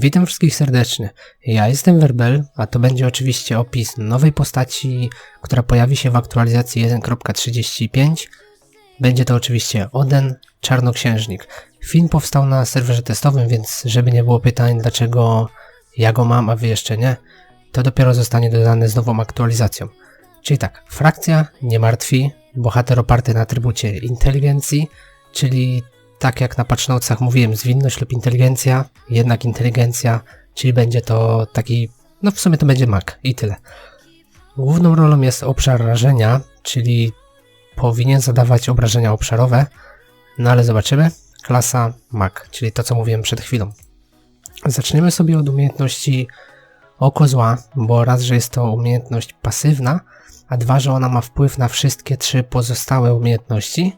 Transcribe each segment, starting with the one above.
Witam wszystkich serdecznie. Ja jestem Werbel, a to będzie oczywiście opis nowej postaci, która pojawi się w aktualizacji 1.35. Będzie to oczywiście Oden, Czarnoksiężnik. Film powstał na serwerze testowym, więc żeby nie było pytań, dlaczego ja go mam, a wy jeszcze nie, to dopiero zostanie dodane z nową aktualizacją. Czyli tak, frakcja nie martwi, bohater oparty na atrybucie inteligencji, czyli tak jak na patchnotesach mówiłem, zwinność lub inteligencja, jednak inteligencja, czyli będzie to taki, no w sumie to będzie Mac i tyle. Główną rolą jest obszar rażenia, czyli powinien zadawać obrażenia obszarowe, no ale zobaczymy. Klasa Mac, czyli to co mówiłem przed chwilą. Zaczniemy sobie od umiejętności Oko Zła, bo raz, że jest to umiejętność pasywna, a dwa, że ona ma wpływ na wszystkie trzy pozostałe umiejętności,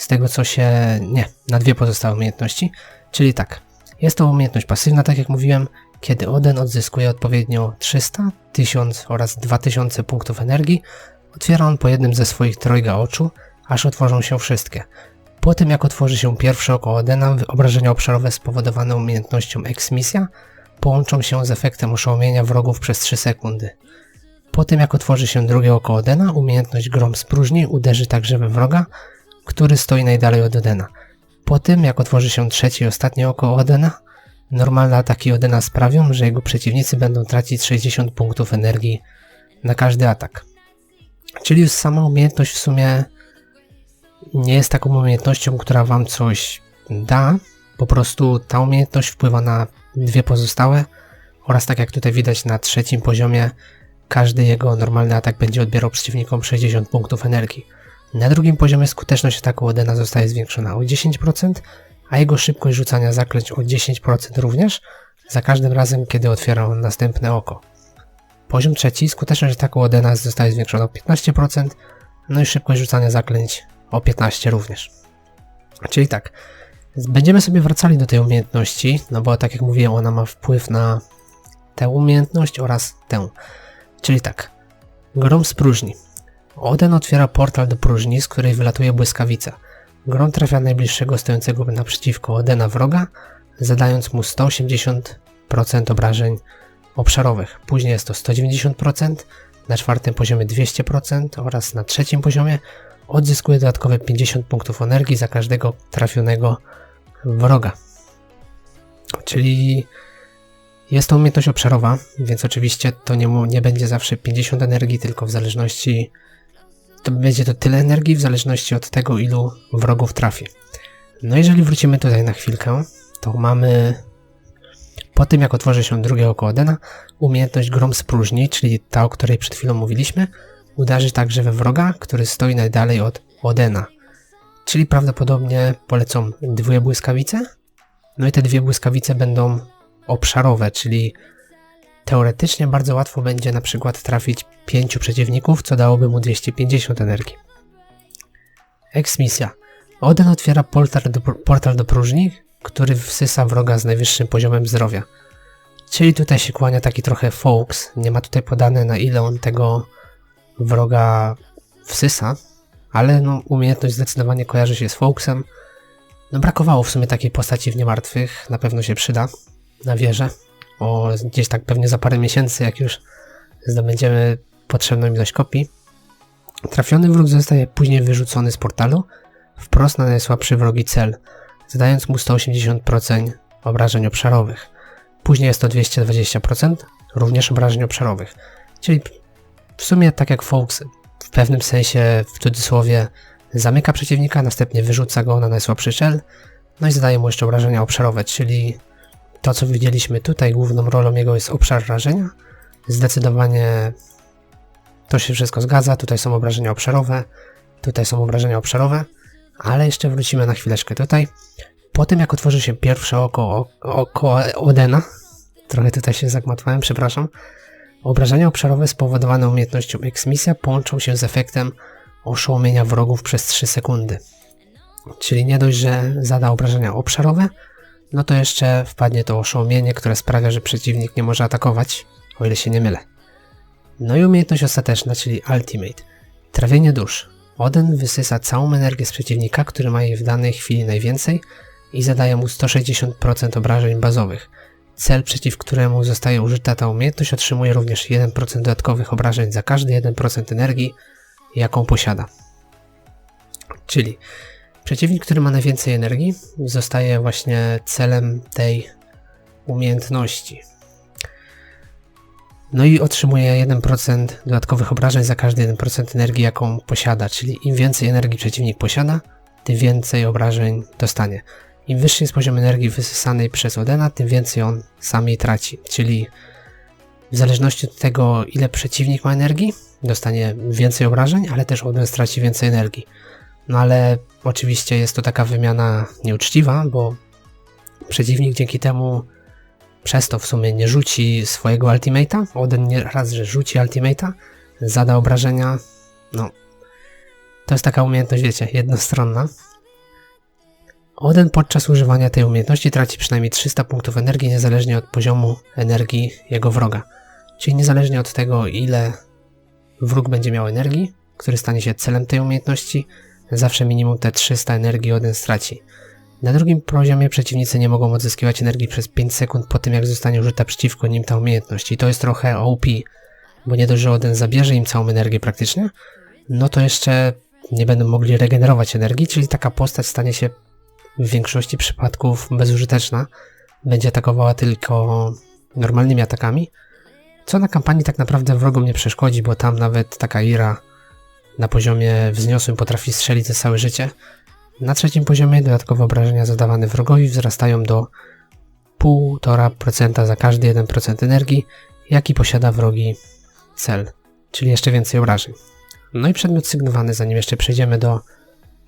z tego co się... nie, na dwie pozostałe umiejętności. Czyli tak, jest to umiejętność pasywna, tak jak mówiłem, kiedy Oden odzyskuje odpowiednio 300, 1000 oraz 2000 punktów energii, otwiera on po jednym ze swoich trojga oczu, aż otworzą się wszystkie. Po tym jak otworzy się pierwsze oko Odena, obrażenia obszarowe spowodowane umiejętnością Exmisja połączą się z efektem oszołomienia wrogów przez 3 sekundy. Po tym jak otworzy się drugie oko Odena, umiejętność Grom z próżni uderzy także we wroga, który stoi najdalej od Odena. Po tym, jak otworzy się trzecie i ostatnie oko Odena, normalne ataki Odena sprawią, że jego przeciwnicy będą tracić 60 punktów energii na każdy atak. Czyli już sama umiejętność w sumie nie jest taką umiejętnością, która wam coś da. Po prostu ta umiejętność wpływa na dwie pozostałe oraz tak jak tutaj widać na trzecim poziomie każdy jego normalny atak będzie odbierał przeciwnikom 60 punktów energii. Na drugim poziomie skuteczność ataku Odena zostaje zwiększona o 10%, a jego szybkość rzucania zaklęć o 10% również, za każdym razem, kiedy otwiera on następne oko. Poziom trzeci, skuteczność ataku Odena zostaje zwiększona o 15%, no i szybkość rzucania zaklęć o 15% również. Czyli tak, będziemy sobie wracali do tej umiejętności, no bo tak jak mówiłem, ona ma wpływ na tę umiejętność oraz tę. Czyli tak, grom z próżni. Oden otwiera portal do próżni, z której wylatuje błyskawica. Grom trafia najbliższego stojącego naprzeciwko Odena wroga, zadając mu 180% obrażeń obszarowych. Później jest to 190%, na czwartym poziomie 200% oraz na trzecim poziomie odzyskuje dodatkowe 50 punktów energii za każdego trafionego wroga. Czyli jest to umiejętność obszarowa, więc oczywiście to nie, nie będzie zawsze 50 energii, tylko w zależności to będzie to tyle energii w zależności od tego, ilu wrogów trafi. No jeżeli wrócimy tutaj na chwilkę, to mamy po tym jak otworzy się drugie oko Odena, umiejętność Grom z próżni, czyli ta, o której przed chwilą mówiliśmy, uderzy także we wroga, który stoi najdalej od Odena. Czyli prawdopodobnie polecą dwie błyskawice, no i te dwie błyskawice będą obszarowe, czyli Teoretycznie bardzo łatwo będzie na przykład trafić 5 przeciwników, co dałoby mu 250 energii. Eksmisja. Oden otwiera portal do, portal do próżni, który wsysa wroga z najwyższym poziomem zdrowia. Czyli tutaj się kłania taki trochę Fox. Nie ma tutaj podane na ile on tego wroga wsysa, ale no, umiejętność zdecydowanie kojarzy się z Foxem. No brakowało w sumie takiej postaci w Niemartwych, na pewno się przyda na wieżę o gdzieś tak pewnie za parę miesięcy, jak już zdobędziemy potrzebną ilość kopii. Trafiony wróg zostaje później wyrzucony z portalu wprost na najsłabszy wrogi cel, zadając mu 180% obrażeń obszarowych. Później jest to 220% również obrażeń obszarowych. Czyli w sumie tak jak Fox w pewnym sensie, w cudzysłowie, zamyka przeciwnika, następnie wyrzuca go na najsłabszy cel, no i zadaje mu jeszcze obrażenia obszarowe, czyli to, co widzieliśmy tutaj, główną rolą jego jest obszar rażenia. Zdecydowanie to się wszystko zgadza. Tutaj są obrażenia obszarowe, tutaj są obrażenia obszarowe, ale jeszcze wrócimy na chwileczkę tutaj. Po tym, jak otworzy się pierwsze oko, oko Odena, trochę tutaj się zagmatwałem, przepraszam, obrażenia obszarowe spowodowane umiejętnością Exmisja połączą się z efektem oszołomienia wrogów przez 3 sekundy. Czyli nie dość, że zada obrażenia obszarowe, no to jeszcze wpadnie to oszołomienie, które sprawia, że przeciwnik nie może atakować, o ile się nie mylę. No i umiejętność ostateczna, czyli Ultimate. Trawienie dusz. Oden wysysa całą energię z przeciwnika, który ma jej w danej chwili najwięcej i zadaje mu 160% obrażeń bazowych. cel, przeciw któremu zostaje użyta ta umiejętność, otrzymuje również 1% dodatkowych obrażeń za każdy 1% energii, jaką posiada. Czyli przeciwnik, który ma najwięcej energii, zostaje właśnie celem tej umiejętności. No i otrzymuje 1% dodatkowych obrażeń za każdy 1% energii, jaką posiada, czyli im więcej energii przeciwnik posiada, tym więcej obrażeń dostanie. Im wyższy jest poziom energii wysysanej przez Odena, tym więcej on sam jej traci. Czyli w zależności od tego, ile przeciwnik ma energii, dostanie więcej obrażeń, ale też Oden straci więcej energii. No ale oczywiście jest to taka wymiana nieuczciwa, bo przeciwnik dzięki temu przez to w sumie nie rzuci swojego ultimate'a. Oden nie raz, że rzuci ultimate'a, zada obrażenia. No, to jest taka umiejętność, wiecie, jednostronna. Oden podczas używania tej umiejętności traci przynajmniej 300 punktów energii, niezależnie od poziomu energii jego wroga. Czyli niezależnie od tego, ile wróg będzie miał energii, który stanie się celem tej umiejętności, zawsze minimum te 300 energii Oden straci. Na drugim poziomie przeciwnicy nie mogą odzyskiwać energii przez 5 sekund po tym, jak zostanie użyta przeciwko nim ta umiejętność. I to jest trochę OP, bo nie dość, że Oden zabierze im całą energię praktycznie, no to jeszcze nie będą mogli regenerować energii, czyli taka postać stanie się w większości przypadków bezużyteczna. Będzie atakowała tylko normalnymi atakami, co na kampanii tak naprawdę wrogom nie przeszkodzi, bo tam nawet taka Ira na poziomie wzniosłym potrafi strzelić ze całe życie. Na trzecim poziomie dodatkowe obrażenia zadawane wrogowi wzrastają do 1,5% za każdy 1% energii, jaki posiada wrogi cel, czyli jeszcze więcej obrażeń. No i przedmiot sygnowany, zanim jeszcze przejdziemy do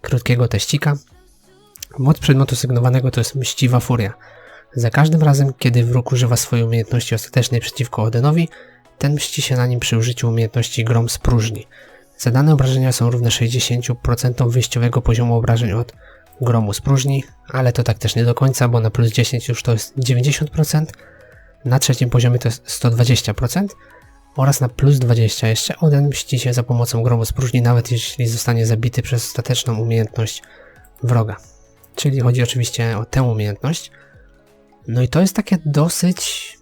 krótkiego teścika. Moc przedmiotu sygnowanego to jest mściwa furia. Za każdym razem, kiedy wróg używa swojej umiejętności ostatecznej przeciwko Odenowi, ten mści się na nim przy użyciu umiejętności grom z próżni. Zadane obrażenia są równe 60% wyjściowego poziomu obrażeń od gromu z próżni, ale to tak też nie do końca, bo na plus 10 już to jest 90%, na trzecim poziomie to jest 120% oraz na plus 20 jeszcze Oden mści się za pomocą gromu z próżni, nawet jeśli zostanie zabity przez ostateczną umiejętność wroga. Czyli chodzi oczywiście o tę umiejętność. No i to jest takie dosyć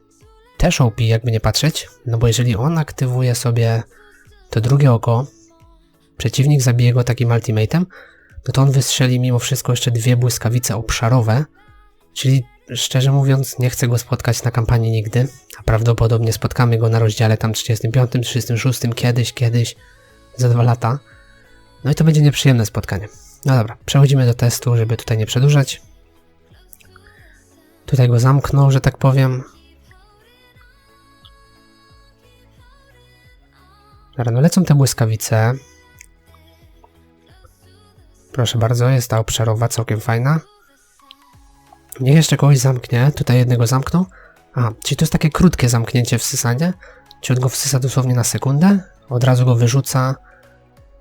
też OP, jakby nie patrzeć, no bo jeżeli on aktywuje sobie to drugie oko, przeciwnik zabije go takim ultimatem, no to on wystrzeli mimo wszystko jeszcze dwie błyskawice obszarowe, czyli szczerze mówiąc nie chcę go spotkać na kampanii nigdy, a prawdopodobnie spotkamy go na rozdziale tam 35, 36, kiedyś, kiedyś, za dwa lata. No i to będzie nieprzyjemne spotkanie. No dobra, przechodzimy do testu, żeby tutaj nie przedłużać. Tutaj go zamknął, że tak powiem. Dobra, no lecą te błyskawice. Proszę bardzo, jest ta obszarowa, całkiem fajna. Niech jeszcze kogoś zamknie. Tutaj jednego zamknął. A, czyli to jest takie krótkie zamknięcie wsysanie. Czyli on go wsysa dosłownie na sekundę, od razu go wyrzuca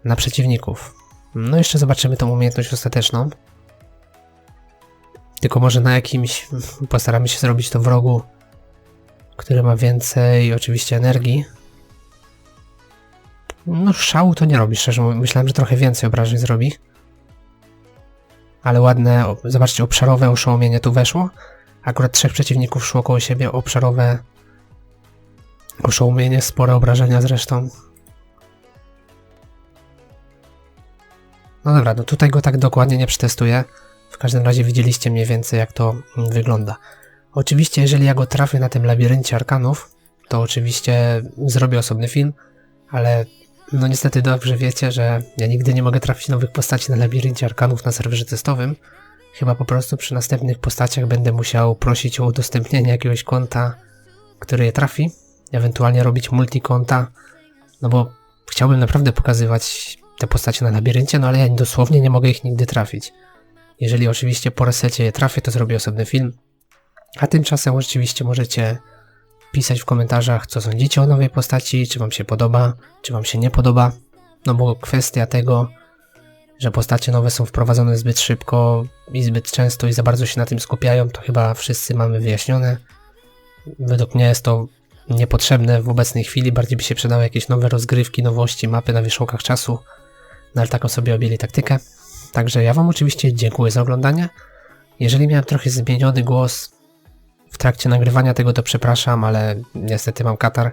na przeciwników. No jeszcze zobaczymy tą umiejętność ostateczną. Tylko może na jakimś... Postaramy się zrobić to wrogu, który ma więcej oczywiście energii. No szału to nie robi, szczerze mówiąc. Myślałem, że trochę więcej obrażeń zrobi. Ale ładne, zobaczcie, obszarowe oszołomienie tu weszło. Akurat trzech przeciwników szło koło siebie, obszarowe oszołomienie, spore obrażenia zresztą. No dobra, no tutaj go tak dokładnie nie przetestuję. W każdym razie widzieliście mniej więcej jak to wygląda. Oczywiście jeżeli ja go trafię na tym labiryncie arkanów, to oczywiście zrobię osobny film, ale no niestety dobrze wiecie, że ja nigdy nie mogę trafić nowych postaci na labiryncie arkanów na serwerze testowym. Chyba po prostu przy następnych postaciach będę musiał prosić o udostępnienie jakiegoś konta, który je trafi, ewentualnie robić multikonta, no bo chciałbym naprawdę pokazywać te postacie na labiryncie, no ale ja dosłownie nie mogę ich nigdy trafić. Jeżeli oczywiście po resecie je trafię, to zrobię osobny film. A tymczasem oczywiście możecie pisać w komentarzach, co sądzicie o nowej postaci, czy wam się podoba, czy wam się nie podoba. No bo kwestia tego, że postacie nowe są wprowadzone zbyt szybko i zbyt często i za bardzo się na tym skupiają, to chyba wszyscy mamy wyjaśnione. Według mnie jest to niepotrzebne w obecnej chwili, bardziej by się przydały jakieś nowe rozgrywki, nowości, mapy na wierzchołkach czasu, no ale taką sobie objęli taktykę. Także ja Wam oczywiście dziękuję za oglądanie. Jeżeli miałem trochę zmieniony głos, w trakcie nagrywania tego to przepraszam, ale niestety mam katar,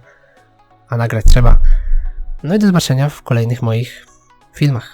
a nagrać trzeba. No i do zobaczenia w kolejnych moich filmach.